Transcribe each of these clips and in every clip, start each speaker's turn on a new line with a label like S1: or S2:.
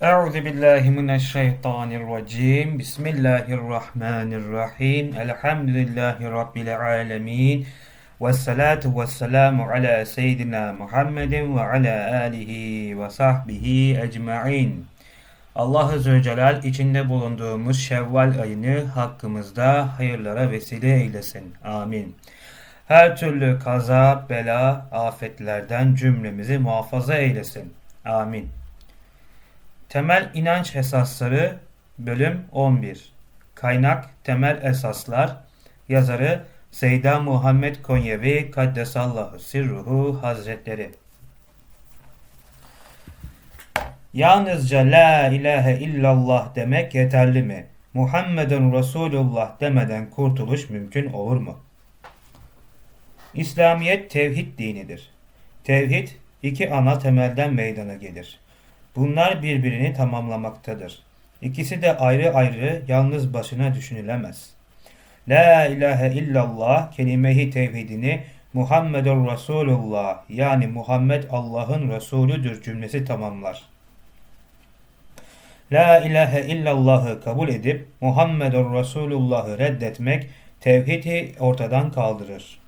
S1: Euzu billahi mineşşeytanirracim. Bismillahirrahmanirrahim. Elhamdülillahi rabbil alamin. Ves salatu ves selamu ala seyyidina Muhammedin ve ala alihi ve sahbihi ecmaîn. Allah Azze ve Celal içinde bulunduğumuz Şevval ayını hakkımızda hayırlara vesile eylesin. Amin. Her türlü kaza, bela, afetlerden cümlemizi muhafaza eylesin. Amin. Temel inanç esasları bölüm 11. Kaynak temel esaslar. Yazarı Seyda Muhammed Konyevi Kaddesallahu Sirruhu Hazretleri. Yalnızca La ilahe illallah demek yeterli mi? Muhammedun Resulullah demeden kurtuluş mümkün olur mu? İslamiyet tevhid dinidir. Tevhid iki ana temelden meydana gelir. Bunlar birbirini tamamlamaktadır. İkisi de ayrı ayrı yalnız başına düşünülemez. La ilahe illallah kelimeyi tevhidini Muhammedur Resulullah yani Muhammed Allah'ın Resulüdür cümlesi tamamlar. La ilahe illallahı kabul edip Muhammedur Resulullah'ı reddetmek tevhidi ortadan kaldırır.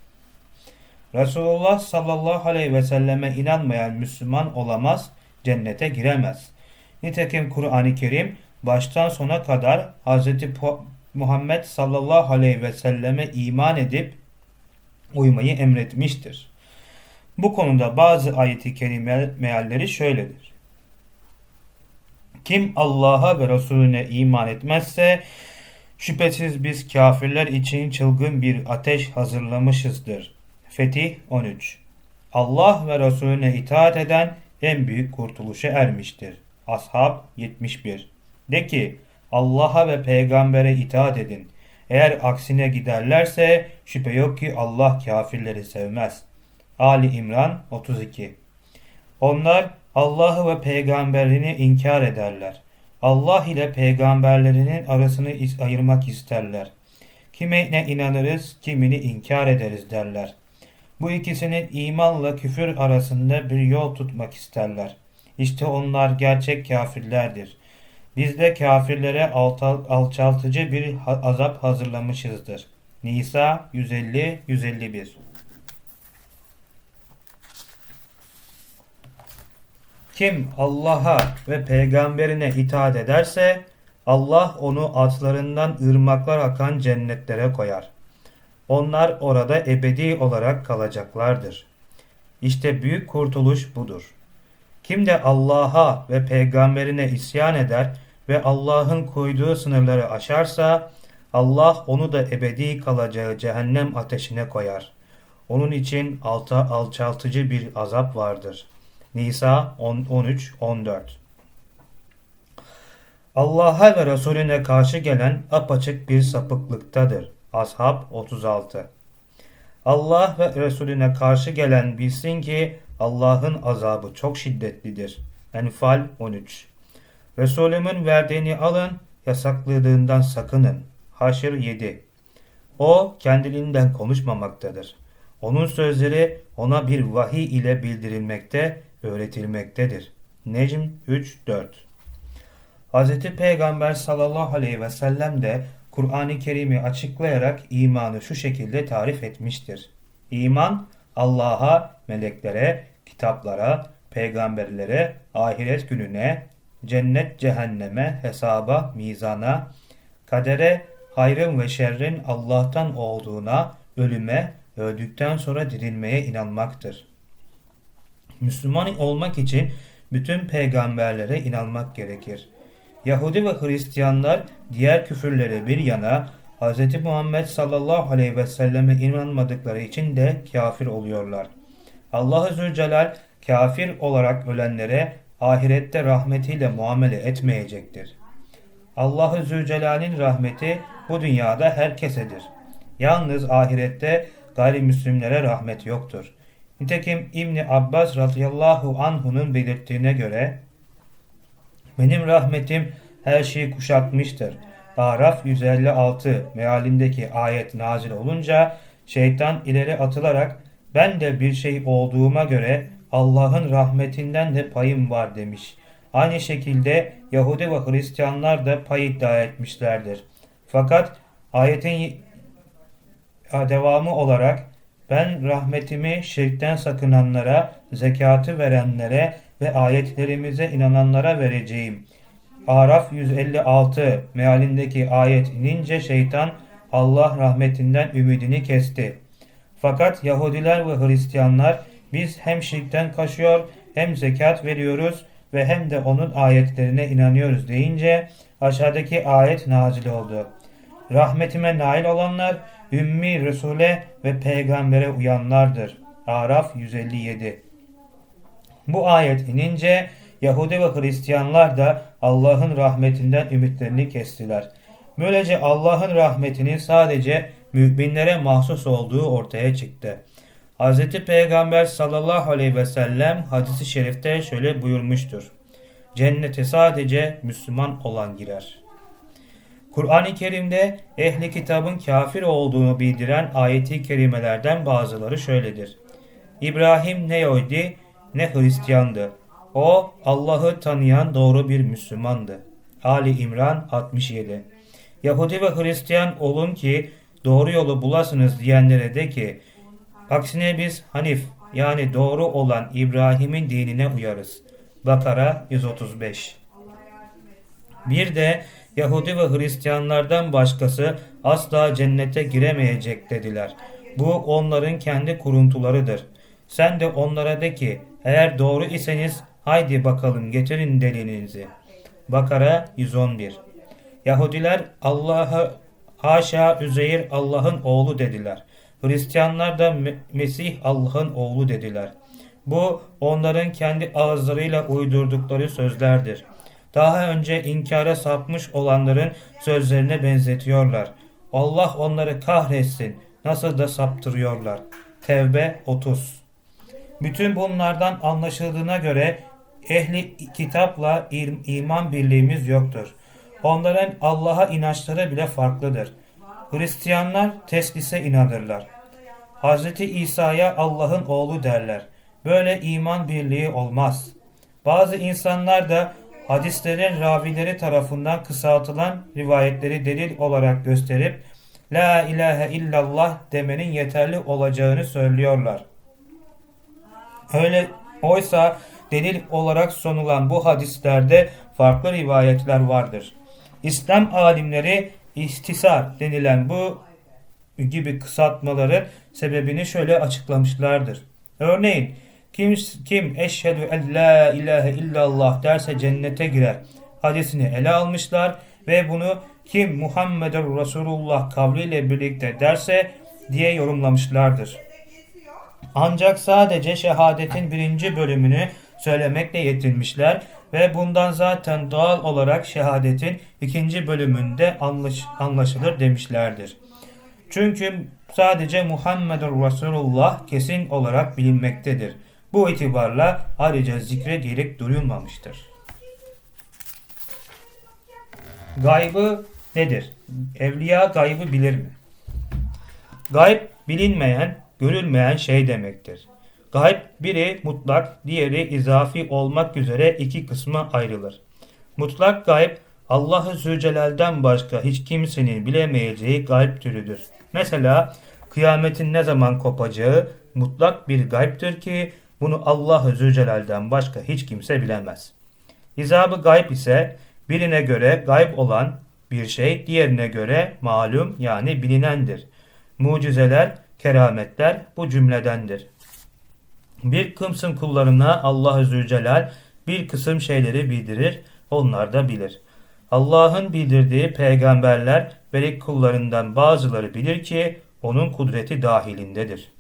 S1: Resulullah sallallahu aleyhi ve selleme inanmayan Müslüman olamaz, cennete giremez. Nitekim Kur'an-ı Kerim baştan sona kadar Hz. Muhammed sallallahu aleyhi ve selleme iman edip uymayı emretmiştir. Bu konuda bazı ayeti kerime mealleri şöyledir. Kim Allah'a ve Resulüne iman etmezse şüphesiz biz kafirler için çılgın bir ateş hazırlamışızdır. Fetih 13 Allah ve Resulüne itaat eden en büyük kurtuluşa ermiştir. Ashab 71 De ki Allah'a ve peygambere itaat edin. Eğer aksine giderlerse şüphe yok ki Allah kafirleri sevmez. Ali İmran 32 Onlar Allah'ı ve peygamberini inkar ederler. Allah ile peygamberlerinin arasını ayırmak isterler. Kimine inanırız, kimini inkar ederiz derler. Bu ikisinin imanla küfür arasında bir yol tutmak isterler. İşte onlar gerçek kafirlerdir. Biz de kafirlere alçaltıcı bir azap hazırlamışızdır. Nisa 150-151 Kim Allah'a ve peygamberine itaat ederse Allah onu atlarından ırmaklar akan cennetlere koyar. Onlar orada ebedi olarak kalacaklardır. İşte büyük kurtuluş budur. Kim de Allah'a ve peygamberine isyan eder ve Allah'ın koyduğu sınırları aşarsa Allah onu da ebedi kalacağı cehennem ateşine koyar. Onun için alta alçaltıcı bir azap vardır. Nisa 13-14 Allah'a ve Resulüne karşı gelen apaçık bir sapıklıktadır. Ashab 36 Allah ve Resulüne karşı gelen bilsin ki Allah'ın azabı çok şiddetlidir. Enfal 13 Resulümün verdiğini alın, yasakladığından sakının. Haşr 7 O kendiliğinden konuşmamaktadır. Onun sözleri ona bir vahiy ile bildirilmekte, öğretilmektedir. Necm 3-4 Hz. Peygamber sallallahu aleyhi ve sellem de Kur'an-ı Kerim'i açıklayarak imanı şu şekilde tarif etmiştir. İman Allah'a, meleklere, kitaplara, peygamberlere, ahiret gününe, cennet cehenneme, hesaba, mizana, kadere, hayrın ve şerrin Allah'tan olduğuna, ölüme, öldükten sonra dirilmeye inanmaktır. Müslüman olmak için bütün peygamberlere inanmak gerekir. Yahudi ve Hristiyanlar diğer küfürleri bir yana Hz. Muhammed sallallahu aleyhi ve selleme inanmadıkları için de kafir oluyorlar. Allah Zülcelal kafir olarak ölenlere ahirette rahmetiyle muamele etmeyecektir. Allah Zülcelal'in rahmeti bu dünyada herkesedir. Yalnız ahirette gayrimüslimlere rahmet yoktur. Nitekim İbni Abbas radıyallahu anhu'nun belirttiğine göre benim rahmetim her şeyi kuşatmıştır. Araf 156 mealindeki ayet nazil olunca şeytan ileri atılarak ben de bir şey olduğuma göre Allah'ın rahmetinden de payım var demiş. Aynı şekilde Yahudi ve Hristiyanlar da pay iddia etmişlerdir. Fakat ayetin devamı olarak ben rahmetimi şirkten sakınanlara, zekatı verenlere ve ayetlerimize inananlara vereceğim. Araf 156 mealindeki ayet inince şeytan Allah rahmetinden ümidini kesti. Fakat Yahudiler ve Hristiyanlar biz hem şirkten kaçıyor hem zekat veriyoruz ve hem de onun ayetlerine inanıyoruz deyince aşağıdaki ayet nazil oldu. Rahmetime nail olanlar ümmi Resul'e ve peygambere uyanlardır. Araf 157 Bu ayet inince Yahudi ve Hristiyanlar da Allah'ın rahmetinden ümitlerini kestiler. Böylece Allah'ın rahmetinin sadece müminlere mahsus olduğu ortaya çıktı. Hz. Peygamber sallallahu aleyhi ve sellem hadisi şerifte şöyle buyurmuştur. Cennete sadece Müslüman olan girer. Kur'an-ı Kerim'de ehli kitabın kafir olduğunu bildiren ayeti kerimelerden bazıları şöyledir. İbrahim ne Yahudi ne Hristiyandı. O Allah'ı tanıyan doğru bir Müslümandı. Ali İmran 67 Yahudi ve Hristiyan olun ki doğru yolu bulasınız diyenlere de ki aksine biz Hanif yani doğru olan İbrahim'in dinine uyarız. Bakara 135 Bir de Yahudi ve Hristiyanlardan başkası asla cennete giremeyecek dediler. Bu onların kendi kuruntularıdır. Sen de onlara de ki eğer doğru iseniz haydi bakalım getirin delilinizi. Bakara 111 Yahudiler Allah'a haşa Üzeyir Allah'ın oğlu dediler. Hristiyanlar da Mesih Allah'ın oğlu dediler. Bu onların kendi ağızlarıyla uydurdukları sözlerdir. Daha önce inkara sapmış olanların sözlerine benzetiyorlar. Allah onları kahretsin. Nasıl da saptırıyorlar. Tevbe 30 Bütün bunlardan anlaşıldığına göre ehli kitapla iman birliğimiz yoktur. Onların Allah'a inançları bile farklıdır. Hristiyanlar teslise inanırlar. Hz. İsa'ya Allah'ın oğlu derler. Böyle iman birliği olmaz. Bazı insanlar da hadislerin ravileri tarafından kısaltılan rivayetleri delil olarak gösterip La ilahe illallah demenin yeterli olacağını söylüyorlar. Öyle oysa delil olarak sunulan bu hadislerde farklı rivayetler vardır. İslam alimleri istisar denilen bu gibi kısaltmaları sebebini şöyle açıklamışlardır. Örneğin kim, kim eşhedü en la ilahe illallah derse cennete girer hadisini ele almışlar ve bunu kim Muhammedur Resulullah kavliyle birlikte derse diye yorumlamışlardır. Ancak sadece şehadetin birinci bölümünü söylemekle yetinmişler ve bundan zaten doğal olarak şehadetin ikinci bölümünde anlaş, anlaşılır demişlerdir. Çünkü sadece Muhammedur Resulullah kesin olarak bilinmektedir. Bu itibarla ayrıca zikre gerek duyulmamıştır. Gaybı nedir? Evliya gaybı bilir mi? Gayb bilinmeyen, görülmeyen şey demektir. Gayb biri mutlak, diğeri izafi olmak üzere iki kısma ayrılır. Mutlak gayb Allah-u Zülcelal'den başka hiç kimsenin bilemeyeceği gayb türüdür. Mesela kıyametin ne zaman kopacağı mutlak bir gaybtır ki bunu Allah-u Zülcelal'den başka hiç kimse bilemez. İzabı gayb ise birine göre gayb olan bir şey diğerine göre malum yani bilinendir. Mucizeler, kerametler bu cümledendir. Bir kısım kullarına Allah-u Zülcelal bir kısım şeyleri bildirir, onlar da bilir. Allah'ın bildirdiği peygamberler ve kullarından bazıları bilir ki onun kudreti dahilindedir.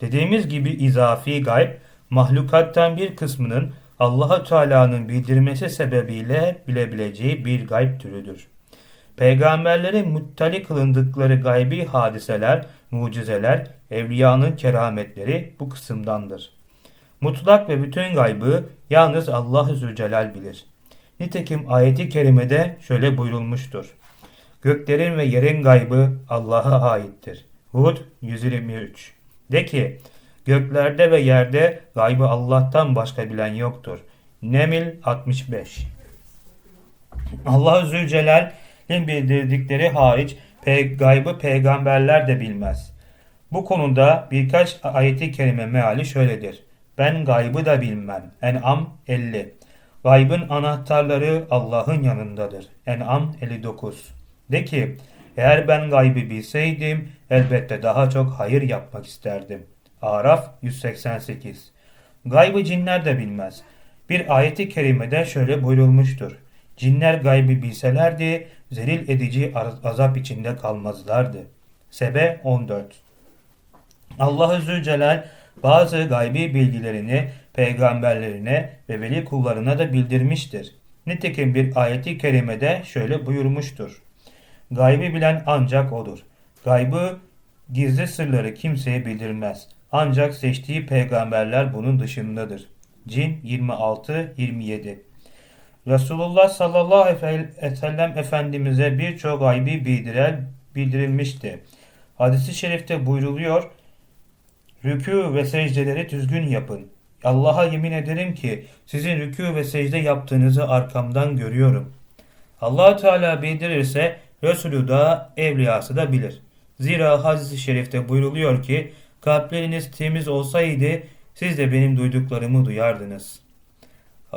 S1: Dediğimiz gibi izafi gayb, mahlukattan bir kısmının Allahu Teala'nın bildirmesi sebebiyle bilebileceği bir gayb türüdür. Peygamberlerin muttali kılındıkları gaybi hadiseler, mucizeler, evliyanın kerametleri bu kısımdandır. Mutlak ve bütün gaybı yalnız Allah-u Zülcelal bilir. Nitekim ayeti kerimede şöyle buyurulmuştur. Göklerin ve yerin gaybı Allah'a aittir. Hud 123 De ki, göklerde ve yerde gaybı Allah'tan başka bilen yoktur. Nemil 65 Allah Zülcelal'in bildirdikleri hariç pe gaybı peygamberler de bilmez. Bu konuda birkaç ayeti kerime meali şöyledir. Ben gaybı da bilmem. En'am 50 Gaybın anahtarları Allah'ın yanındadır. En'am 59 De ki eğer ben gaybı bilseydim elbette daha çok hayır yapmak isterdim. Araf 188 Gaybı cinler de bilmez. Bir ayeti kerimede şöyle buyurulmuştur. Cinler gaybı bilselerdi zelil edici azap içinde kalmazlardı. Sebe 14 Allah-u Zülcelal bazı gaybi bilgilerini peygamberlerine ve veli kullarına da bildirmiştir. Nitekim bir ayeti kerimede şöyle buyurmuştur. Gaybi bilen ancak odur. Gaybı gizli sırları kimseye bildirmez. Ancak seçtiği peygamberler bunun dışındadır. Cin 26-27 Resulullah sallallahu aleyhi ve sellem Efendimiz'e birçok bildiren bildirilmişti. Hadis-i şerifte buyruluyor, Rükû ve secdeleri düzgün yapın. Allah'a yemin ederim ki sizin rükû ve secde yaptığınızı arkamdan görüyorum. allah Teala bildirirse Resulü da evliyası da bilir. Zira hadis-i şerifte buyruluyor ki kalpleriniz temiz olsaydı siz de benim duyduklarımı duyardınız.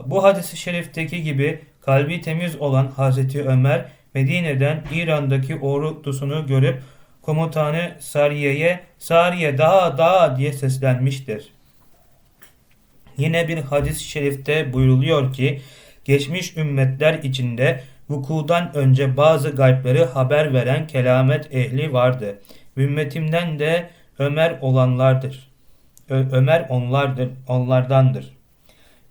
S1: Bu hadis-i şerifteki gibi kalbi temiz olan Hazreti Ömer Medine'den İran'daki ordusunu görüp komutanı Sariye'ye Sariye daha daha diye seslenmiştir. Yine bir hadis-i şerifte buyruluyor ki geçmiş ümmetler içinde vukudan önce bazı gaybleri haber veren kelamet ehli vardı. Ümmetimden de Ömer olanlardır. Ö Ömer onlardır, onlardandır.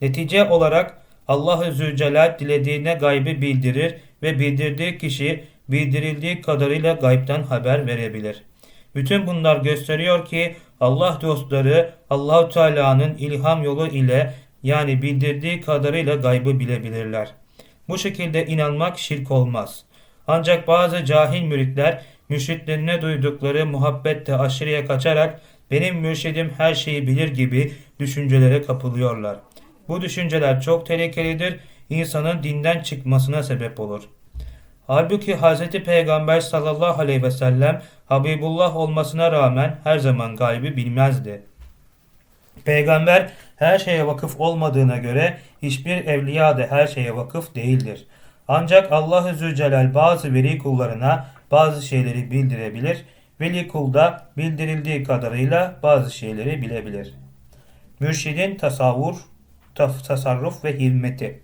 S1: Netice olarak Allah-u Zülcelal dilediğine gaybı bildirir ve bildirdiği kişi bildirildiği kadarıyla gaybtan haber verebilir. Bütün bunlar gösteriyor ki Allah dostları Allahu Teala'nın ilham yolu ile yani bildirdiği kadarıyla gaybı bilebilirler. Bu şekilde inanmak şirk olmaz. Ancak bazı cahil müritler müşritlerine duydukları muhabbette aşırıya kaçarak benim mürşidim her şeyi bilir gibi düşüncelere kapılıyorlar. Bu düşünceler çok tehlikelidir, insanın dinden çıkmasına sebep olur. Halbuki Hz. Peygamber sallallahu aleyhi ve sellem Habibullah olmasına rağmen her zaman gaybi bilmezdi. Peygamber her şeye vakıf olmadığına göre hiçbir evliya da her şeye vakıf değildir. Ancak Allah-u Zülcelal bazı veli kullarına bazı şeyleri bildirebilir, veli kulda bildirildiği kadarıyla bazı şeyleri bilebilir. Mürşidin tasavvur, tasarruf ve himmeti.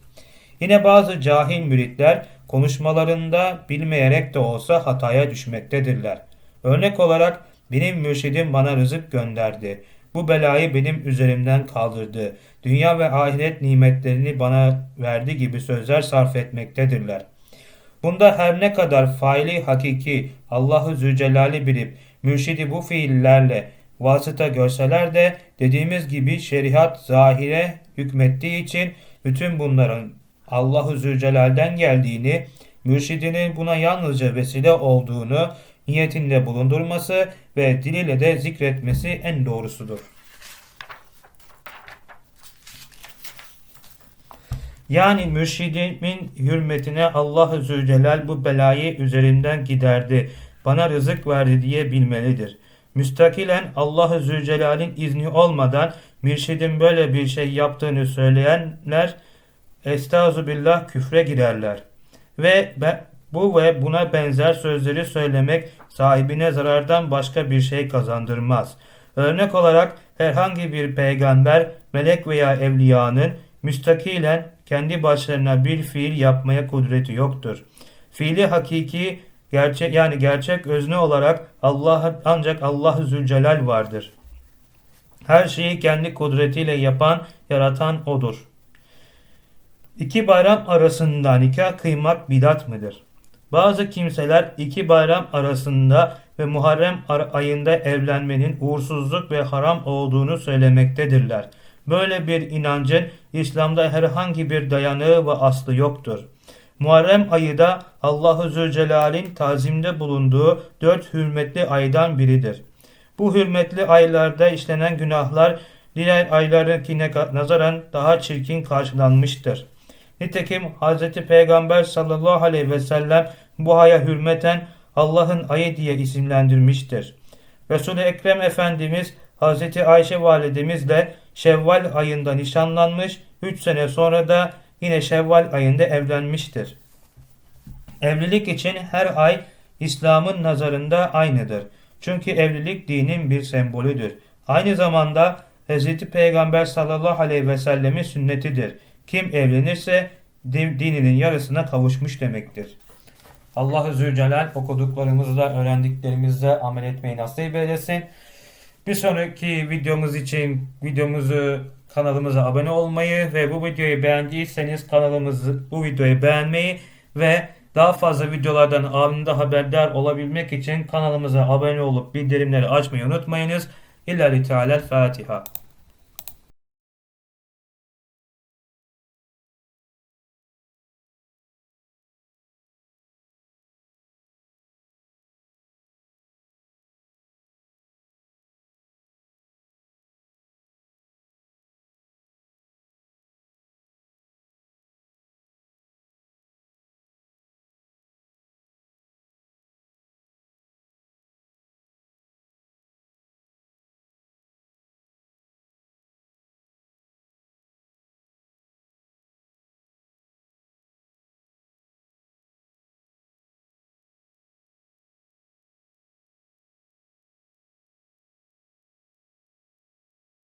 S1: Yine bazı cahil müritler konuşmalarında bilmeyerek de olsa hataya düşmektedirler. Örnek olarak benim mürşidim bana rızık gönderdi. Bu belayı benim üzerimden kaldırdı. Dünya ve ahiret nimetlerini bana verdi gibi sözler sarf etmektedirler. Bunda her ne kadar faili hakiki Allahu Zülcelal'i bilip mürşidi bu fiillerle vasıta görseler de dediğimiz gibi şeriat zahire hükmettiği için bütün bunların Allahu Zülcelal'den geldiğini, mürşidinin buna yalnızca vesile olduğunu niyetinde bulundurması ve diliyle de zikretmesi en doğrusudur. Yani mürşidimin hürmetine Allah-u Zülcelal bu belayı üzerinden giderdi, bana rızık verdi diye bilmelidir. Müstakilen Allah-u Zülcelal'in izni olmadan mürşidin böyle bir şey yaptığını söyleyenler Estazu billah küfre girerler. Ve bu ve buna benzer sözleri söylemek sahibine zarardan başka bir şey kazandırmaz. Örnek olarak herhangi bir peygamber, melek veya evliyanın müstakilen kendi başlarına bir fiil yapmaya kudreti yoktur. Fiili hakiki gerçek yani gerçek özne olarak Allah ancak Allah Zülcelal vardır. Her şeyi kendi kudretiyle yapan, yaratan odur. İki bayram arasında nikah kıymak bidat mıdır? Bazı kimseler iki bayram arasında ve Muharrem ayında evlenmenin uğursuzluk ve haram olduğunu söylemektedirler. Böyle bir inancın İslam'da herhangi bir dayanığı ve aslı yoktur. Muharrem ayı da Allahu Zülcelal'in tazimde bulunduğu dört hürmetli aydan biridir. Bu hürmetli aylarda işlenen günahlar diğer aylarınkine nazaran daha çirkin karşılanmıştır. Nitekim Hz. Peygamber sallallahu aleyhi ve sellem bu aya hürmeten Allah'ın ayı diye isimlendirmiştir. Resul-i Ekrem Efendimiz Hz. Ayşe validemizle Şevval ayında nişanlanmış, 3 sene sonra da yine Şevval ayında evlenmiştir. Evlilik için her ay İslam'ın nazarında aynıdır. Çünkü evlilik dinin bir sembolüdür. Aynı zamanda Hz. Peygamber sallallahu aleyhi ve sellemin sünnetidir. Kim evlenirse din- dininin yarısına kavuşmuş demektir. Allah-u Zülcelal okuduklarımızla, öğrendiklerimizle amel etmeyi nasip eylesin. Bir sonraki videomuz için videomuzu kanalımıza abone olmayı ve bu videoyu beğendiyseniz kanalımızı bu videoyu beğenmeyi ve daha fazla videolardan anında haberdar olabilmek için kanalımıza abone olup bildirimleri açmayı unutmayınız. İllahi Teala Fatiha.